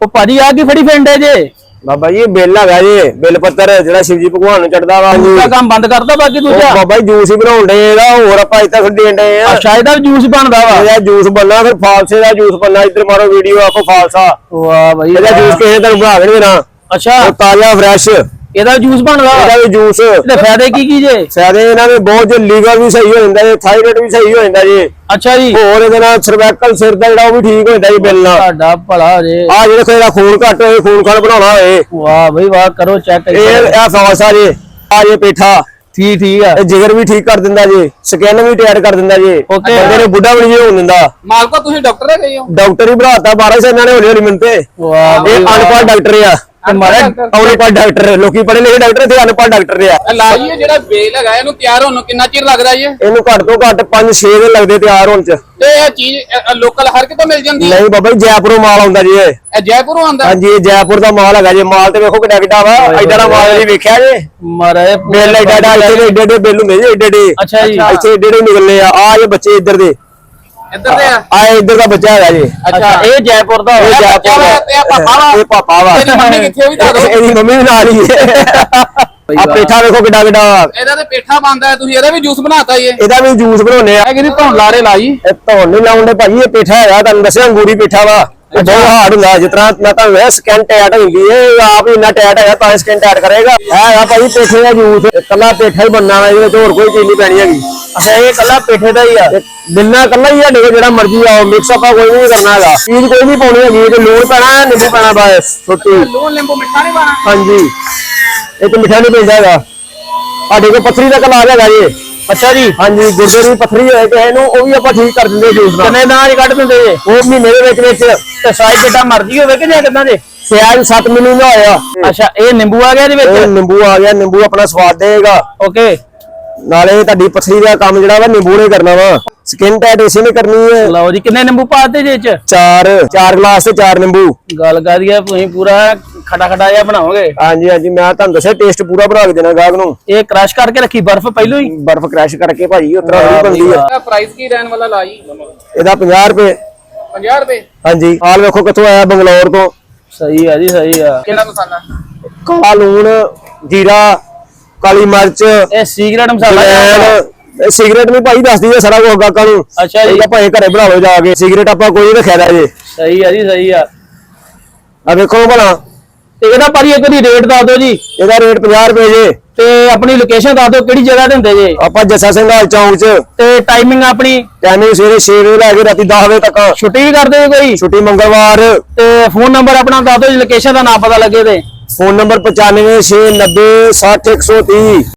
ਉਹ ਭਾਜੀ ਆ ਕੀ ਫੜੀ ਫਿੰਡੇ ਜੇ? ਬਾਬਾ ਜੀ ਇਹ ਬਿੱਲ ਹੈਗਾ ਜੀ ਬਿੱਲ ਪੱਤਰ ਜਿਹੜਾ ਸ਼ਿਵਜੀ ਭਗਵਾਨ ਨੂੰ ਚੜਦਾ ਵਾ ਦੂਜਾ ਕੰਮ ਬੰਦ ਕਰਦਾ ਬਾਕੀ ਉਹ ਦੂਜਾ ਬਾਬਾ ਜੀ ਜੂਸ ਹੀ ਬਣਾਉਣ ਦੇ ਇਹਦਾ ਹੋਰ ਆਪਾਂ ਇੱਥੇ ਫਿਰ ਦੇਣ ਦੇ ਆ। ਅੱਛਾ ਇਹਦਾ ਜੂਸ ਬਣਦਾ ਵਾ? ਇਹਦਾ ਜੂਸ ਬੰਨਾ ਫਿਰ ਫਾਲਸੇ ਦਾ ਜੂਸ ਬੰਨਾ ਇੱਧਰ ਮਾਰੋ ਵੀਡੀਓ ਆਪਾਂ ਫਾਲਸਾ। ਵਾਹ ਭਾਈ ਇਹਦਾ। ਜੂਸ ਕਿਸੇ ਤੁਹਾਨੂੰ ਬਣਾ ਦੇਣਗੇ ਨਾ। ਅੱਛਾ। ਉਹ ਤਾਜ਼ਾ ਫਰੈਸ਼। ਇਹਦਾ ਜੂਸ ਬਣਦਾ। ਇਹਦਾ ਵੀ ਜੂਸ ਤੇ ਫਾਇਦੇ ਕੀ ਕੀ ਜੇ? ਫਾਇਦੇ ਇਹਨਾਂ ਦੇ ਬਹੁਤ ਜੇ ਲੀਵਰ ਵੀ ਸਹੀ ਹੋ ਜਾਂਦਾ ਜੀ ਥਾਇਰਾਇਡ ਵੀ ਸਹੀ ਹੋ ਜਾਂਦਾ ਜੀ। ਅੱਛਾ ਜੀ। ਹੋਰ ਇਹਦੇ ਨਾਲ ਸਰਵੈਕਲ ਸਿਰ ਦਾ ਜਿਹੜਾ ਉਹ ਵੀ ਠੀਕ ਹੋ ਜਾਂਦਾ ਜੀ ਬਿੱਲ ਨਾਲ। ਤੁਹਾਡਾ ਭਲਾ ਜੇ। ਆ ਜਿਹੜੇ ਕੋਈ ਦਾ ਖੂਨ ਘੱਟ ਹੋਏ ਖੂਨ ਖਾਨ ਬਣਾਉਣਾ ਹੋਏ। ਵਾਹ ਭਾਈ ਵਾਹ ਕਰੋ ਚੈੱਕ ਇਹ ਇਹ ਫਾਲਸਾ ਜੀ ਆ ਜੇ ਪੇਠਾ। ਠੀਕ ਠੀਕ ਆ। ਇਹ ਜਿਗਰ ਵੀ ਠੀਕ ਕਰ ਦਿੰਦਾ ਜੀ ਸਕਿਨ ਵੀ ਟਾਇਟ ਕਰ ਦਿੰਦਾ ਜੀ. ਬੰਦੇ ਨੇ ਬੁੱਢਾ ਵੀ ਨਹੀਂ ਹੋਣ ਦਿੰਦਾ। ਮਾਲਕੋ ਤੁਸੀਂ ਡਾਕਟਰ ਹੈਗੇ ਹੋ ਡਾਕਟਰ ਹੀ ਬਣਾਤਾ 12 ਸਾਲ ਇਹਨਾਂ ਨੇ ਹੌਲੀ ਹੌਲੀ ਮਿੰਟ ਤੇ। ਵਾਹ ਇਹ ਅਨਪੜ੍ਹ ਡਾਕਟਰ ਆ। ਮਾਰਾ ਅਨਪੜ੍ਹ ਡਾਕਟਰ। ਲੋਕੀ ਪੜ੍ਹੇ ਲਿਖੇ ਡਾਕਟਰ ਤੇ ਅਨਪੜ੍ਹ ਡਾਕਟਰ ਆ। ਇਹ ਲਾ ਜੀ ਇਹ ਜਿਹੜਾ ਬੇਲ ਹੈਗਾ ਇਹਨੂੰ ਤਿਆਰ ਹੋਣ ਨੂੰ ਕਿੰਨਾ ਚਿਰ ਲੱਗਦਾ ਜੀ ਇਹ? ਇਹਨੂੰ ਘੱਟ ਤੋਂ ਘੱਟ 5-6 ਦਿਨ ਲੱਗਦੇ ਤਿਆਰ ਹੋਣ ਚ। ਤੇ ਇਹ ਚੀਜ਼ ਲੋਕਲ ਹਰ ਕਿਤੋਂ ਮਿਲ ਜਾਂਦੀ ਹੈ? ਨਹੀਂ ਬਾਬਾ ਜੀ ਜੈਪੁਰੋਂ ਮਾਲ ਆਉਂਦਾ ਜੀ ਇਹ। ਇਹ ਜੈਪੁਰੋਂ ਆਉਂਦਾ? ਹਾਂਜੀ ਇਹ ਜੈਪੁਰ ਦਾ ਮਾਲ ਹੈਗਾ ਜੀ। ਮਾਲ ਤੇ ਵੇਖੋ ਕਿੱਡਾ ਕਿੱਡਾ ਵਾ। ਐਡਾ ਦਾ ਮਾਲ ਨਹੀਂ ਵੇਖਿਆ ਜੀ। ਮਾਰਾ ਇਹ ਬਿੱਲ ਐਡਾ ਐਡਾ ਇੱਥੇ ਦੇ ਏਡੇ ਏਡੇ ਬਿੱਲ ਹੁੰਦੇ ਜੀ ਏਡੇ ਏਡੇ। ਅੱਛਾ ਜੀ। ਇੱਥੇ ਏਡੇ ਏਡੇ ਨਿਕਲਨੇ ਆ। ਆ ਇਹ ਬੱਚੇ ਇੱਧਰ ਦੇ। ਇੱਧਰ ਦੇ ਆ। ਆ ਇਹ ਇੱਧਰ ਦਾ ਬੱਚਾ ਹੈਗਾ ਜੀ। ਅੱਛਾ ਇਹ ਜੈਪੁਰ ਦਾ ਇਹ ਹੋਇਆ। ਜੈਪੁਰ ਦਾ ਤੇ ਇਹ ਪਾਪਾ ਵਾ। ਇਹ ਪਾਪਾ ਵਾ। ਤੇਰੀ ਮੰਮੀ ਕਿੱਥੇ ਉਹ ਵੀ ਦੱਸ। ਦਿਓ। ਇਹਦੀ ਮੰਮੀ ਵੀ ਨਾਲ ਹੀ ਹੈ। ਆ ਪੇਠਾ ਵੇਖੋ ਕਿੱਡਾ ਕਿੱਡਾ ਇਹਦਾ ਤੇ ਪੇਠਾ ਬਣਦਾ ਹੈ, ਤੁਸੀਂ ਇਹਦਾ ਵੀ ਜੂਸ ਬਣਾਤਾ ਜੀ ਇਹ ਇਹਦਾ ਵੀ ਜੂਸ ਬਣਾਉਨੇ ਆ। ਇਹ ਕਿਹਦੀ ਧੌਣ ਲਾਰੇ ਲਾਈ? ਇਹ ਧੌਣ ਨਹੀਂ ਲਾਉਂਦੇ ਭਾਜੀ ਇਹ ਪੇਠਾ ਹੈਗਾ ਤੁਹਾਨੂੰ ਦੱਸਿਆ ਅੰਗੂਰੀ ਪੇਠਾ ਵਾ। ਬਹੁਤ ਹਾਰਡ ਹੁੰਦਾ ਜਿਸ ਤਰ੍ਹਾਂ ਮੈਂ ਤਾਂ ਵੇ ਸਕਿਨ ਟੈਟ ਹੁੰਦੀ ਹੈ ਆਪ ਹੀ ਇੰਨਾ ਟੈਟ ਹੈਗਾ ਤਾਂ ਸਕਿਨ ਟੈਟ ਕਰੇਗਾ। ਹੈਗਾ ਭਾਜੀ ਪੇਠੇ ਦਾ ਜੂਸ ਕੱਲਾ ਪੇਠਾ ਹੀ ਬੰਨਾ ਵਾ ਇਹਦੇ ਹੋਰ ਕੋਈ ਚੀਜ਼ ਨਹੀਂ ਪੈਣੀ ਹੈਗੀ। ਅੱਛਾ ਇਹ ਕੱਲਾ ਪੇਠੇ ਦਾ ਹੀ ਆ? ਬਿੰਨਾ ਕੱਲਾ ਹੀ ਸਾਡੇ ਕੋਲ ਜਿਹੜਾ ਮਰਜ਼ੀ ਆਓ ਮਿਕਸ ਆਪਾਂ ਕੋਈ ਨਹੀਂ ਕਰਨਾ ਹੈਗਾ। ਚੀਜ਼ ਕੋਈ ਨਹੀਂ ਪਾਉਣੀ ਹੈਗੀ ਤੇ ਲੂਣ ਪੈਣਾ ਨਿੰਬੂ ਪੈਣਾ ਬਸ ਛੋਟੀ ਲੂਣ ਨਿੰਬੂ ਮਿੱਠਾ ਨਹੀਂ ਪਾਣਾ ਹਾਂਜੀ। ਇਹ ਤੇ ਮਿੱਠਾ ਨਹੀਂ ਪੈਂਦਾ ਹੈਗਾ। ਸਾਡੇ ਕੋਲ ਪੱਥਰੀ ਦਾ ਕਲਾਜ ਹੈਗਾ ਜੀ। ਅੱਛਾ ਜੀ। ਹਾਂਜੀ ਗੁਰਦੇ ਦੀ ਪੱਥਰੀ ਹੋਏ ਤੇ ਇਹਨੂੰ ਉਹ ਵੀ ਆਪਾਂ ਠੀਕ ਕਰ ਦਿੰਦੇ ਜੂਸ ਨਾਲ। ਕਿੰਨੇ ਦਾਜ ਕੱਢ ਦਿੰਦੇ ਜੇ? ਉਹ ਮਹੀਨੇ ਦੇ ਵਿੱਚ ਵਿੱਚ। ਤੇ ਸਾਈਜ਼ ਜਿੱਦਾਂ ਮਰਜ਼ੀ ਹੋਵੇ ਕਿ ਜਾਂ ਕਿਦਾਂ ਜੇ ਸਿਆਜ 7 ਮਿਲੀ ਦਾ ਹੋਇਆ। ਅੱਛਾ ਇਹ ਨਿੰਬੂ ਆ ਗਿਆ ਇਹਦੇ ਇਹ ਵਿੱਚ ਨਿੰਬੂ ਆ ਗਿਆ ਨਿੰਬੂ ਆਪਣਾ ਸਵਾਦ ਦੇਗਾ ਓਕੇ। ਨਾਲੇ ਤੁਹਾਡੀ ਪੱਥਰੀ ਦਾ ਕੰਮ ਜਿਹੜਾ ਵਾ ਨਿੰਬੂ ਨੇ ਕਰਨਾ ਵਾ। ਸਕਿਨ ਟੈਟ ਇਸੇ ਨੇ ਕਰਨੀ ਹੈ। ਲਓ ਜੀ ਕਿੰਨੇ ਨਿੰਬੂ ਪਾਤੇ ਜੇ ਚ? ਚਾਰ ਚਾਰ ਗਲਾਸ ਤੇ ਚਾਰ ਨਿੰਬੂ। ਗੱਲ ਕਰੀਏ ਤੁਸੀਂ ਪੂਰਾ ਖਟਾ ਖਟਾ ਜਿਹਾ ਬਣਾਓਗੇ? ਹਾਂਜੀ ਹਾਂਜੀ ਮੈਂ ਤੁਹਾਨੂੰ ਦੱਸਿਆ ਟੇਸਟ ਪੂਰਾ ਬਣਾ ਕੇ ਦੇਣਾ ਗਾਹਕ ਨੂੰ। ਇਹ ਕ੍ਰਸ਼ ਕਰਕੇ ਰੱਖੀ ਬਰਫ਼ ਪਹਿਲੋਂ ਹੀ? ਬਰਫ਼ ਕ੍ਰੈਸ਼ ਕਰਕੇ ਭਾਜੀ ਉਤਰਾ ਹੋਈ ਬੰਦੀ ਹੈ ਇਹਦਾ ਪ੍ਰਾਈਸ ਕੀ ਰਹਿਣ ਵਾਲਾ ਲਾਈ? ਇਹਦਾ 50 ਰੁਪਏ। 50 ਰੁਪਏ? ਹਾਂਜੀ ਆਲ ਵੇਖੋ ਕਿੱਥੋਂ ਆਇਆ ਬੰਗਲੌਰ ਤੋਂ। ਸਹੀ ਆ ਜੀ ਸਹੀ ਆ। ਕਿੰਨਾ ਮਸਾਲਾ? ਕਾਲਾ ਲੂਣ ਜੀਰਾ ਕਾਲੀ ਮਿਰਚ ਇਹ ਸੀਕ੍ਰੇਟ ਮਸਾਲਾ ਹੈ? ਜਵੈਣ ਸਿਗਰਟ ਵੀ ਭਾਈ ਦੱਸਦੀ ਹੈ ਸਾਰਾ ਕੁਝ ਗਾਹਕਾਂ ਨੂੰ। ਅੱਛਾ ਜੀ। ਇਹ ਤਾਂ ਭਾਵੇਂ ਘਰੇ ਬਣਾ ਲਓ ਜਾ ਕੇ। ਸਿਗਰਟ ਆਪਾਂ ਕੋਈ ਨਹੀਂ ਰੱਖਿਆ ਦਾ ਜੇ। ਸਹੀ ਆ ਜੀ ਸਹੀ ਆ। ਆ ਵੇਖੋ ਭਲਾ। ਤੇ ਇਹਦਾ ਭਾਜੀ ਇੱਕ ਦੀ ਰੇਟ ਦੱਸ ਦਿਓ ਜੀ। ਇਹਦਾ ਰੇਟ 50 ਰੁਪਏ ਜੇ। ਤੇ ਆਪਣੀ ਲੋਕੇਸ਼ਨ ਦੱਸ ਦਿਓ ਕਿਹੜੀ ਜਗ੍ਹਾ ਤੇ ਹੁੰਦੇ ਜੇ। ਆਪਾਂ ਜੱਸਾ ਸਿੰਘ ਹਾਲ ਚੌਂਕ 'ਚ। ਤੇ ਟਾਈਮਿੰਗ ਆਪਣੀ? ਟਾਈਮਿੰਗ ਸਵੇਰੇ 6 ਵਜੇ ਲੈ ਕੇ ਰਾਤੀ 10 ਵਜੇ ਤੱਕ। ਛੁੱਟੀ ਵੀ ਕਰਦੇ ਜੇ ਕੋਈ? ਛੁੱਟੀ ਮੰਗਲਵਾਰ। ਤੇ ਫੋਨ ਨੰਬਰ ਆਪਣਾ ਦੱਸ ਦਿਓ ਜੀ ਲੋਕੇਸ਼ਨ ਦਾ ਨਾਮ ਪਤਾ ਲੱਗੇ ਤੇ। Phone number 9569060130